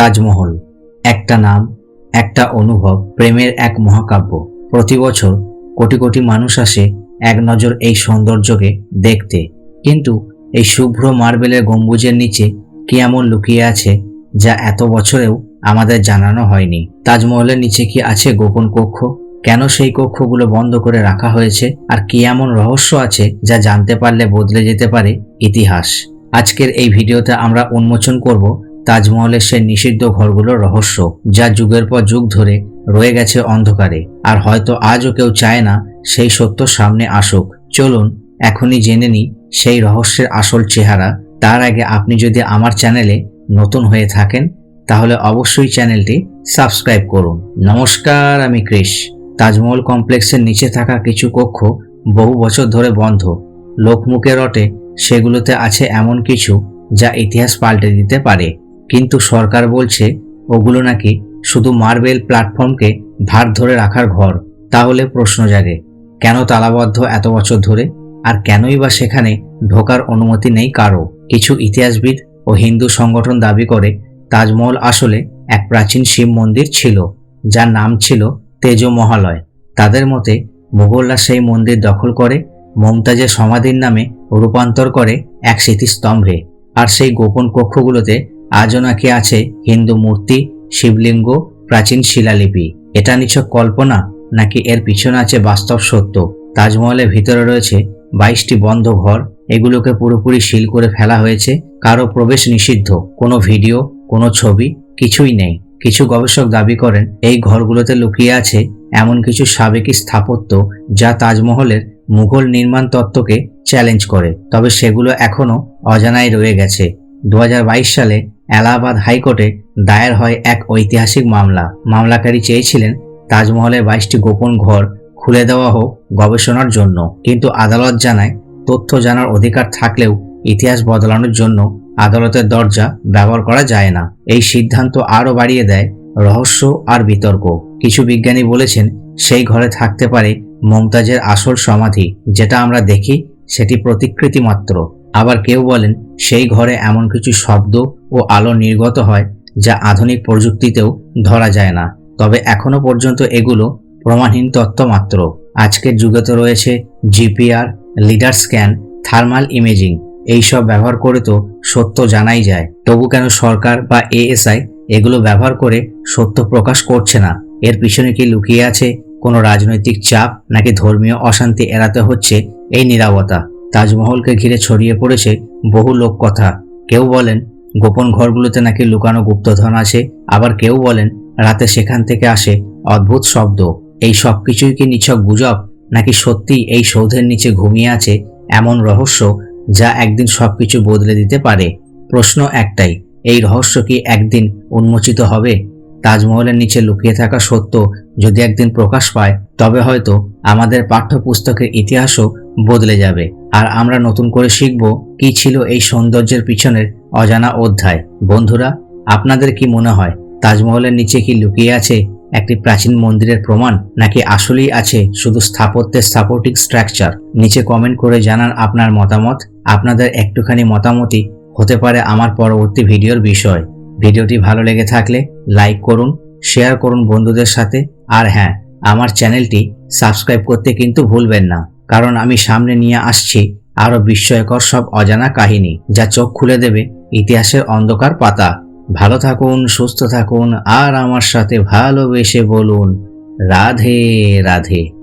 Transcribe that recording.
তাজমহল। একটা নাম, একটা অনুভব, প্রেমের এক মহাকাব্য। প্রতি বছর কোটি কোটি মানুষ আসে এক নজর এই সৌন্দর্যকে দেখতে। কিন্তু এই শুভ্র মার্বেলের গম্বুজের নিচে কি এমন লুকিয়ে আছে যা এত বছরেও আমাদের জানানো হয়নি? তাজমহলের নিচে কি আছে গোপন কক্ষ? কেন সেই কক্ষগুলো বন্ধ করে রাখা হয়েছে? আর কি এমন রহস্য আছে যা জানতে পারলে বদলে যেতে পারে ইতিহাস? আজকের এই ভিডিওতে আমরা উন্মোচন করব তাজমহলের সেই নিষিদ্ধ ঘরগুলোর রহস্য, যা যুগের পর যুগ ধরে রয়ে গেছে অন্ধকারে। আর হয়তো আজও কেউ চায় না সেই সত্য সামনে আসুক। চলুন, এখনই জেনে নিই সেই রহস্যের আসল চেহারা। তার আগে আপনি যদি আমার চ্যানেলে নতুন হয়ে থাকেন, তাহলে অবশ্যই চ্যানেলটি সাবস্ক্রাইব করুন। নমস্কার, আমি ক্রিশ। তাজমহল কমপ্লেক্সের নিচে থাকা কিছু কক্ষ বহু বছর ধরে বন্ধ। লোকমুখে রটে, সেগুলোতে আছে এমন কিছু যা ইতিহাস পাল্টে দিতে পারে। কিন্তু সরকার বলছে ওগুলো নাকি শুধু মার্বেল প্ল্যাটফর্মকে ভার ধরে রাখার ঘর। তাহলে প্রশ্ন জাগে, কেন তালাবদ্ধ এত বছর ধরে? আর কেনই বা সেখানে ঢোকার অনুমতি নেই কারও? কিছু ইতিহাসবিদ ও হিন্দু সংগঠন দাবি করে, তাজমহল আসলে এক প্রাচীন শিব মন্দির ছিল, যার নাম ছিল তেজ মহালয়। তাদের মতে, মুঘলরা সেই মন্দির দখল করে, মমতাজের সমাধির নামে রূপান্তর করে এক স্মৃতিস্তম্ভে। আর সেই গোপন কক্ষগুলোতে আজও নাকি আছে হিন্দু মূর্তি, শিবলিঙ্গ, প্রাচীন শিলালিপি। এটা নিছক কল্পনা, নাকি এর পিছনে আছে বাস্তব সত্য? তাজমহলের ভিতরে রয়েছে বাইশটি বন্ধ ঘর, এগুলোকে পুরোপুরি সিল করে ফেলা হয়েছে, কারও প্রবেশ নিষিদ্ধ। কোনো ভিডিও, কোনো ছবি, কিছুই নেই। কিছু গবেষক দাবি করেন, এই ঘরগুলোতে লুকিয়ে আছে এমন কিছু সাবেকি স্থাপত্য যা তাজমহলের মুঘল নির্মাণ তত্ত্বকে চ্যালেঞ্জ করে। তবে সেগুলো এখনও অজানায় রয়ে গেছে। দু হাজার বাইশ সালে এলাহাবাদ হাইকোর্টে দায়ের হয় এক ঐতিহাসিক মামলা। মামলাকারী চেয়েছিলেন তাজমহলের বাইশটি গোপন ঘর খুলে দেওয়া হোক গবেষণার জন্য, কিন্তু আদালত জানায় তথ্য জানার অধিকার থাকলেও ইতিহাস বদলানোর জন্য আদালতের দরজা ব্যবহার করা যায় না। এই সিদ্ধান্ত আরও বাড়িয়ে দেয় রহস্য আর বিতর্ক। কিছু বিজ্ঞানী বলেছেন, সেই ঘরে থাকতে পারে মমতাজের আসল সমাধি। যেটা আমরা দেখি, সেটি প্রতিকৃতি মাত্র। আবার কেউ বলেন সেই ঘরে এমন কিছু শব্দ ও আলো নির্গত হয় যা আধুনিক প্রযুক্তিতেও ধরা যায় না। তবে এখনও পর্যন্ত এগুলো প্রমাণহীন তত্ত্ব মাত্র। আজকের যুগে তো রয়েছে GPR, lidar scan, thermal imaging. এইসব ব্যবহার করে তো সত্য জানাই যায়। তবু কেন সরকার বা এএসআই এগুলো ব্যবহার করে সত্য প্রকাশ করছে না? এর পিছনে কি লুকিয়ে আছে কোনো রাজনৈতিক চাপ নাকি ধর্মীয় অশান্তি এড়াতে হচ্ছে এই নিরাপত্তা তাজমহলকে ঘিরে ছড়িয়ে পড়েছে বহু লোক কথা। কেউ বলেন, গোপন ঘরগুলোতে নাকি লুকানো গুপ্তধন আছে। আবার কেউ বলেন, রাতে সেখান থেকে আসে অদ্ভুত শব্দ। এই সব কিছুই কি নিছক গুজব? নাকি সত্যি এই সৌধের নিচে ঘুমিয়ে আছে এমন রহস্য যা একদিন সবকিছু বদলে দিতে পারে? প্রশ্ন একটাই, এই রহস্য কি একদিন উন্মোচিত হবে? তাজমহলের নিচে লুকিয়ে থাকা সত্য যদি একদিন প্রকাশ পায়, তবে হয়তো আমাদের পাঠ্যপুস্তকের ইতিহাসও বদলে যাবে। আর আমরা নতুন করে শিখব কি ছিল এই সৌন্দর্যের পিছনের অজানা অধ্যায়। বন্ধুরা, আপনাদের কি মনে হয়, তাজমহলের নিচে কি লুকিয়ে আছে একটি প্রাচীন মন্দিরের প্রমাণ, নাকি আসলেই আছে শুধু স্থাপত্যের সাপোর্টিং স্ট্রাকচার নিচে কমেন্ট করে জানান আপনার মতামত। আপনাদের একটুখানি মতামতই হতে পারে আমার পরবর্তী ভিডিওর বিষয়। ভিডিওটি ভালো লেগে থাকলে লাইক করুন শেয়ার করুন বন্ধুদের সাথে। আর হ্যাঁ আমার চ্যানেলটি সাবস্ক্রাইব করতে কিন্তু ভুলবেন না। কারণ আমি সামনে নিয়ে আসছি আরও বিস্ময়কর সব অজানা কাহিনী যা চোখ খুলে দেবে ইতিহাসের অন্ধকার পাতা। ভালো থাকুন, সুস্থ থাকুন, আর আমার সাথে ভালোবেসে বলুন, রাধে রাধে।